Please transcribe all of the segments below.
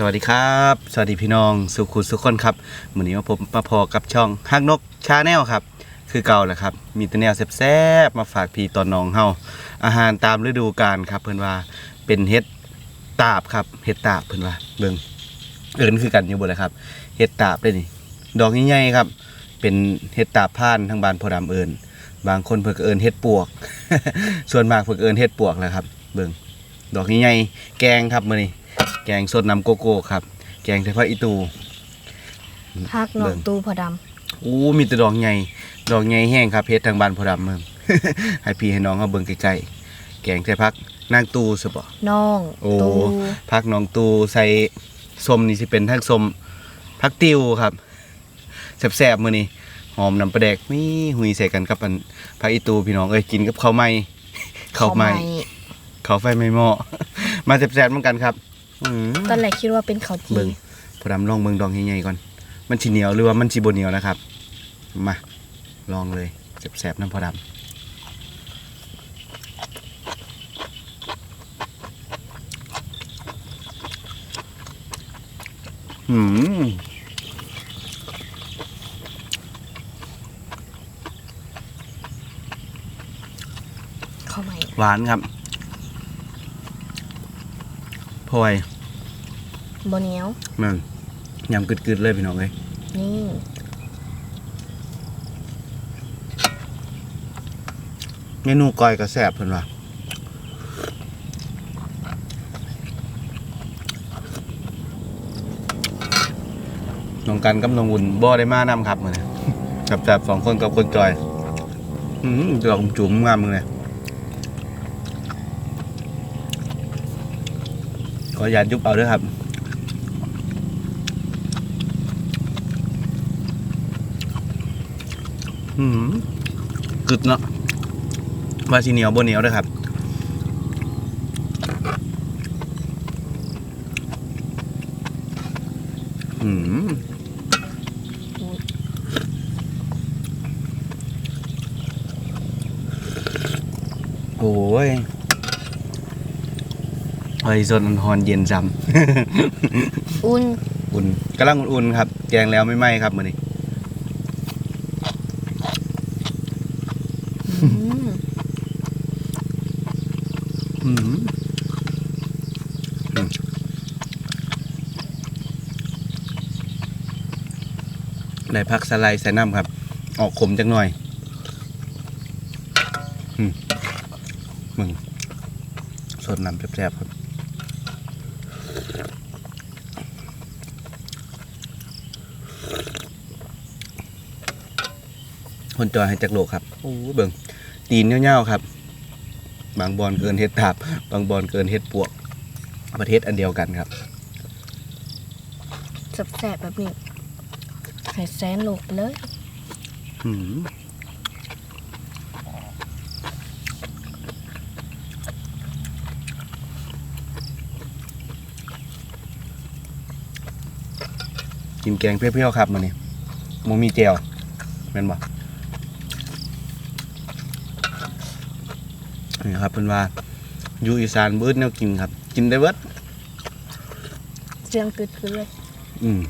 สวัสดีครับ สวัสดีพี่น้องสุขุสุขคนครับวันนี้มาผมมาพอกับช่องฮักนกชาแนลครับ คือเก่าแหละครับ มีแต่แนวแซ่บๆมาฝากพี่ตอนน้องเฮาอาหารตามฤดูกาลครับ เพิ่อนว่าเป็นเฮ็ดตาบครับเฮ็ดตาบเพิ่อนว่าเบิ่งเอิ้นคือกันอยู่บ่เลยครับเฮ็ดตาบได้นี่ดอกใหญ่ๆครับ เป็นเฮ็ดตาบผ่านทางบ้านพอดำเอิ้นบางคนเพิ่นก็เอิ้นเฮ็ดปวก ส่วนมากเพิ่นก็เอิ้นเฮ็ดปวกแหละครับ เบิ่งดอกใหญ่ๆแกงครับมื้อนี้ แกงสดน้ำโกโก้ครับ แกงไทยพระอีตูพักนอเบิ่กงตูพอดอู้มีแต่ดอกใหญ่ดอกใหญ่แห้งครับเพชรทางบ้านพอดำเมืองให้พี่ให้น้องเขาเบิ่งใกล้ๆแกงไทยพักนางตูสบ่ำน้องโอ้ตูพักน้องตูใส่ส้มนี่สิเป็นทั้งส้มพักติวครับแซ่บๆมื้อนี้หอมน้ำปลาแดกมีหุยใส่กันกับอันพักอีตูพี่น้องเอ้ยกินกับข้าวไหม้ข้าวไหม้ข้าวไฟไม่หม้อมาแซ่บๆเหมือนกันครับอืม ตอนแรกคิดว่าเป็นข้าวจีเบิ่งพอดำลองเบิ่งดองใหญ่ๆก่อน มันสิเหนียวหรือว่ามันสิบ่เหนียวนะครับ มา ลองเลยแสบๆน้ำพอดำหืมข้าวใหม่หวานครับ พลอยบเหนียวมันยำกึดๆเลยพี่น้องเอ้ยนี่เมนูก้อยก็แซ่บเพิ่นว่าน้องกันกับน้องอุ่นบ่ได้มานำครับมื้อนี้กับจับสองคนกับคนจอย อืมดอกจุ๋มงามมึงเลย ขออย่านยุบเอาด้วยครับอืมกึดเนาะว่าสีเหนียวบนเหนียวด้วยครับ อืมโอ้ยเฮ้ ยสดฮอนเย็นจอุ่นำ อุ่นกำลังอุ่นๆครับ แกงแล้วไม่ไหม้ครับมือนี้อืมอืมอืมได้พักสไลด์ใส่น้ำครับ ออกขมจักหน่อยอืมมึงสดน้ำแซ่บๆครับ คนจอยให้จักโลกครับโอ้เบิ่งตีนเงี้ยวๆครับ บางบอลเกินเฮ็ดตาบบางบอลเกินเฮ็ดปวก ประเทศอันเดียวกันครับแสบๆแบบนี้ไข่แซนโลกไปเลยหืม กินแกงเปรี้ยวๆครับมันนี่มมีเจลแม่นบ่นี่ครับเป็นว่าอยู่อีสานเบิดแนวกินครับ กินได้เบิดเสียงกึดคือเลยอืม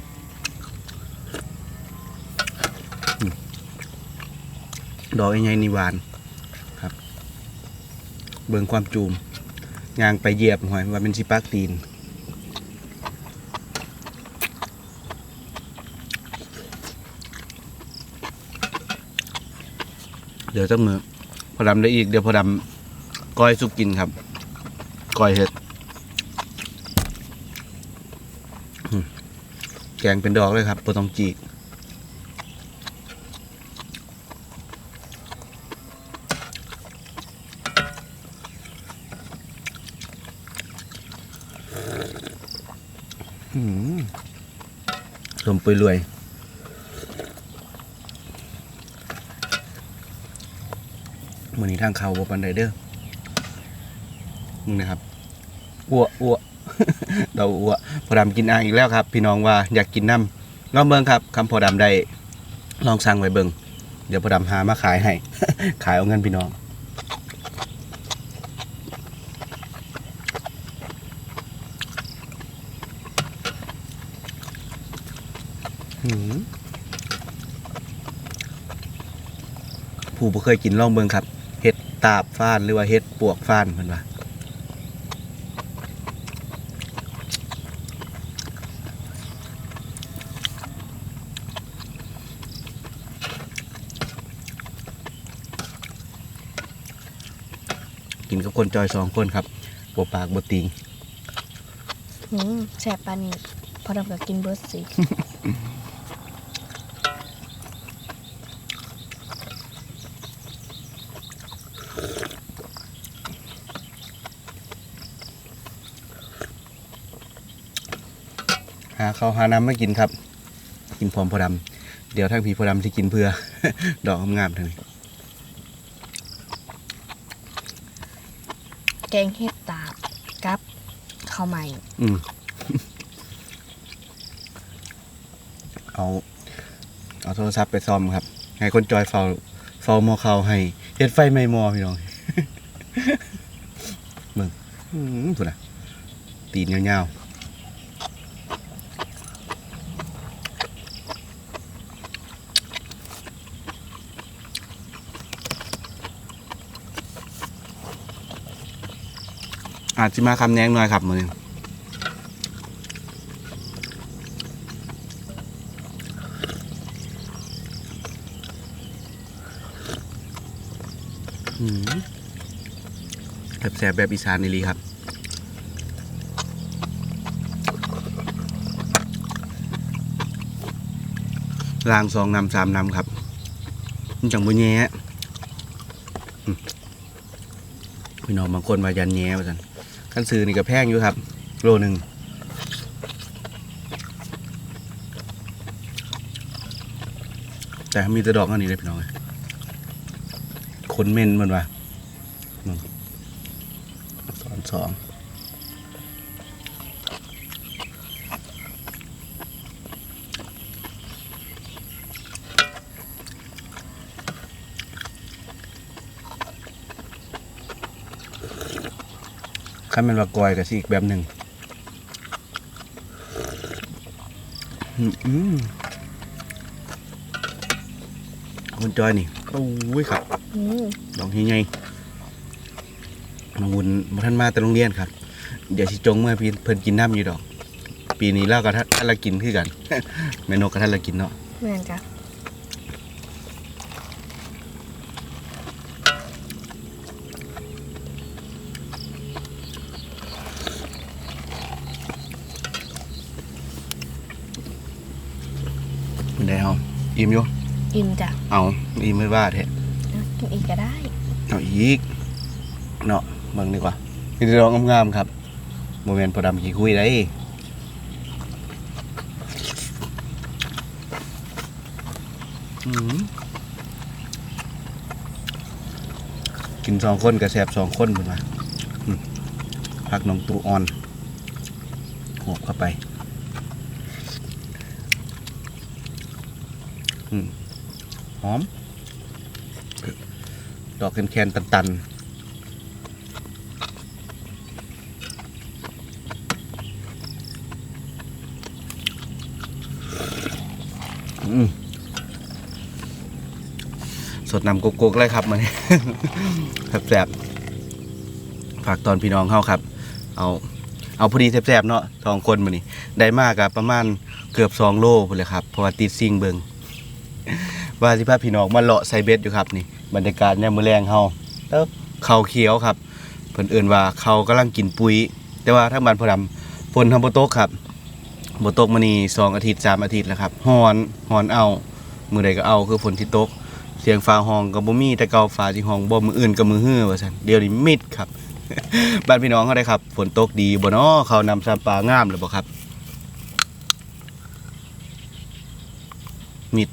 อืมดอกใหญ่ๆนี่หวานครับ เบิ่งความจูมยางไปเหยียบหอยว่าเป็นสิปากตีน เดี๋ยวจักมือพอดำได้อีกเดี๋ยวพอดำก้อยสุกกินครับก้อยเห็ดแกงเป็นดอกเลยครับปตองจีกอืมลมปุยรวย มือนี้ ทางเขาบปันไดเด้อมึงนะครับอ้วอ้วเราอ้วพอดำกินอ่างอีกแล้วครับ พี่น้องว่าอยากกินน้ำลองเบิ่งครับคำพอดำได้ลองสั่งไว้เบิ่งเดี๋ยวพอดำหามาขายให้ ขายเอาเงินพี่น้องผู้บ่เคยกินลองเบิ่งครับ เห็ดตาบฟ้านหรือว่าเห็ดปวกฟ้านเพิ่นว่ากินกับคนจอยสองคนครับบ่ปากบ่ติง หืมแสบปานนี้พอดำกับกินเบิร์ดสิ ข้าวหาน้ำมากินครับ กินพร้อมพอดำเดี๋ยวทั้งผีพอดำที่กินเพื่อ ดอกงามๆทั้งนี้แกงเห็ดตาบกับข้าวใหม่อืมเอาเอาโทรศัพท์ไปซ่อมครับ ให้คนจอยเฝ้าเฝ้าหมอเขาให้เฮ็ดไฟไม่มอพี่น้อง มึงอืมพุ่นน่ะตีนยาวๆ อาจจะมาคำแนงหน่อยครับมือนี้อืมแสบแบบอีสานนี่ลีครับรางสองนำสามนำครับมันจังบุแย่พี่น้องบางคนวายันแย่ว่าสัน ขั้นซื้อนี่ก็แพงอยู่ครับ โลหนึ่งแต่มีแต่ดอกอันนี้เลยพี่น้องเอ้ยคนเม่นมันว่าอืมสอนสอง ขั้นเป็นว่ากอยกับสิอีกแบบหนึ่งอืมอืมคนจอยนี่โอ้ยครับอืมดอกใหญ่ๆน้องวุ้นบ่ท่านมาแต่โรงเรียนครับ เดี๋ยวสิจงเมื่อพี่เพิ่นกินน้ำอยู่ดอก ปีนี้เล่ากับท่านละกินคือกัน แม่นกกับท่านละกินเนาะเหมือนกัน มันได้เอาอิ่มอยู่อิ่มจ้ะเอาอิ่มไม่ว่าแท้เอากินอีกก็ได้เอาอีกเนาะเบิ่งดีกว่ามีแต่ดอกงามๆครับโมเมนต์พอดำขี้คุยได้อืมกินสองคนกับแสบสองคนเป็นมาอืมพักน้องตูออนหกเข้าไป อืม หอม ดอกแคนๆตันๆอืมสดน้ำกุกๆเลยครับมันแสบๆฝากตอนพี่น้องเข้าครับ เอาเอาพอดีแสบๆเนาะสองคนมานี่ได้มากกับประมาณเกือบสองโลเลยครับเพราะว่าติดซิงเบิง ว่าสิพาพี่น้องมาเลาะไซเบสอยู่ครับนี่บรรยากาศเนี่ยมือแรงเฮาเติบเขาเขียวครับเพิ่นเอื่นว่าเขากำลังกินปุ๋ย แต่ว่าทางบ้านพอดำฝนทำบ่ตกครับบ่ตกมานี่สองอาทิตย์สามอาทิตย์แล้วครับฮ้อนฮ้อนเอามือใดก็เอาคือฝนที่ตก เสียงฟ้าห้องก็บ่มีแต่เก่าฟ้าที่ห้องบ่มืออื่นก็มือฮื้อว่าซั่นเดี๋ยวนี้มิดครับบ้านพี่น้องเขาได้ครับฝนตกดีบ่น้อเขานำซาปลางามหรือบ่ครับมิด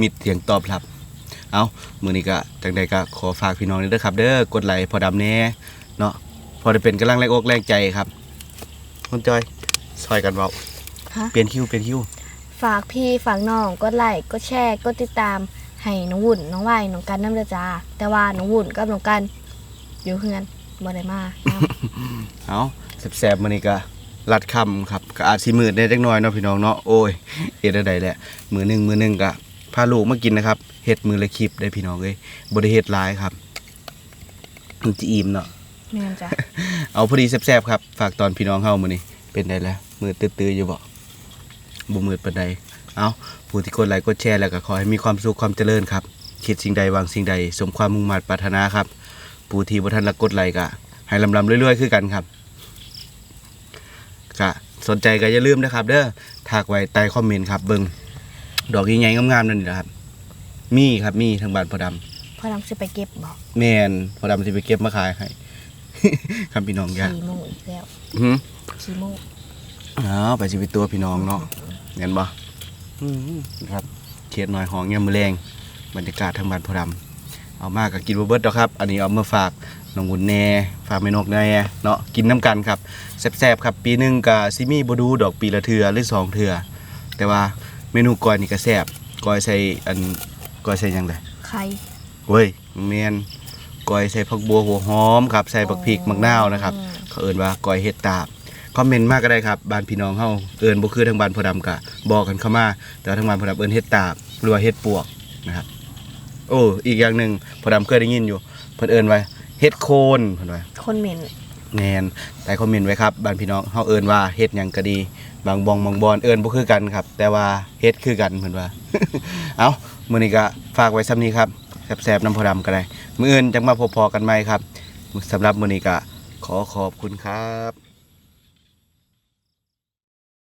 มิดเสียงตอบรับ เอามือนี้ก็จังใดก็ขอฝากพี่น้องด้วยเด้อครับ เด้อกดไลค์พอดำแน่เนาะพอได้เป็นกำลังแรงอกแรงใจครับคุณจอยซอยกันเบาฮะ เปลี่ยนคิวเปลี่ยนคิว ฝากพี่ฝากน้องกดไลค์กดแชร์กดติดตามให้น้องวุ่นน้องว่ายน้องกันน้ำเดือจ้าแต่ว่าน้องวุ่นกับน้องกันอยู่เพื่อนบ่ได้มาเนาะเอาแสบๆมือนี้ก็ ลัดคำครับก็อาจสิมืดได้จักหน่อยเนาะพี่น้องเนาะโอ้ยเฮ็ดได้แหละมือหนึงมือหนึงก็พาลูกมากินนะครับเฮ็ดมือละคลิปได้พี่น้องเอ้ยบ่ได้เฮ็ดหลายครับมันจะอิ่มเนาะแม่นจ้ะเอาพอดีแซ่บๆครับ ฝากตอนพี่น้องเฮามื้อนี้เป็นได้แล้วมืดตื้อๆอยู่บ่บ่มืดปานใดเอาผู้ที่กดไลค์กดแชร์แล้วก็ขอให้มีความสุขความเจริญครับคิดสิ่งใดหวังสิ่งใด สมความมุ่งมั่นปรารถนาครับผู้ที่บ่ทันละกดไลค์ก็ให้ลำๆเรื่อยๆ คือกันครับ ก็สนใจก็อย่าลืมนะครับ เด้อทักไว้ใต้คอมเมนต์ครับเบิ่งดอกใหญ่ๆงามๆนั่นนี่แหละครับ มีครับมีทางบ้านพ่อดำพ่อดำสิไปเก็บบอกแม่นพ่อดำสิไปเก็บมาขายให้ ครับพี่น้องอยากขี่โมงอีกแล้วหือ ขี่โมงอ้าวไปชีวิตตัวพี่น้องเนาะเห็นบ่อืมครับเขียดหน่อยหองยามมือแรงบรรยากาศทางบ้านพอดำเอามากก็กินบ่เบิดดอกครับ อันนี้เอามาฝาก น้องบุญแหน่ฝากแม่นกแหน่เนาะกินน้ำกันครับแซ่บๆครับ ปีหนึงก็สิมีบ่ดูดอกปีละเทื่อหรือสองเทื่อแต่ว่าเมนูก้อยนี่ก็แซ่บก้อยใส่อันก้อยใส่หยังไดใครเว้ยแม่นก้อยใส่ผักบัวหัวหอมครับใส่ผักพริกมักนาวนะครับอืมเขาเอิ้นว่าก้อยเฮ็ดตาบคอมเมนต์มากก็ได้ครับบ้านพี่น้องเฮาเอิ้นบ่คือทางบ้านพ่อดำกะบอกกันเข้ามา แต่ว่าทางบ้านพ่อดำเอิ้นเฮ็ดตาบหรือว่าเฮ็ดปวกนะครับ โอ้อีกอย่างหนึ่งพ่อดำเคยได้ยินอยู่เพิ่นเอิ้นว่า เฮ็ดโคนเพิ่นว่าคนเหม็นแม่นแต่คอมเมนต์ไว้ครับบ้านพี่น้องเฮาเอิ้นว่าเฮ็ดหยังก็ดี บางบองบางบอนเอิ้นบ่คือกันครับ แต่ว่าเฮ็ดคือกันเพิ่นว่า เอ้ามื้อนี้ก็ฝากไว้ซ้ำนี้ครับแซ่บๆน้ำพ่อดำก็ได้มื้ออื่นจังมาพบพอกันใหม่ครับสำหรับมื้อนี้ก็ขอขอบคุณครับ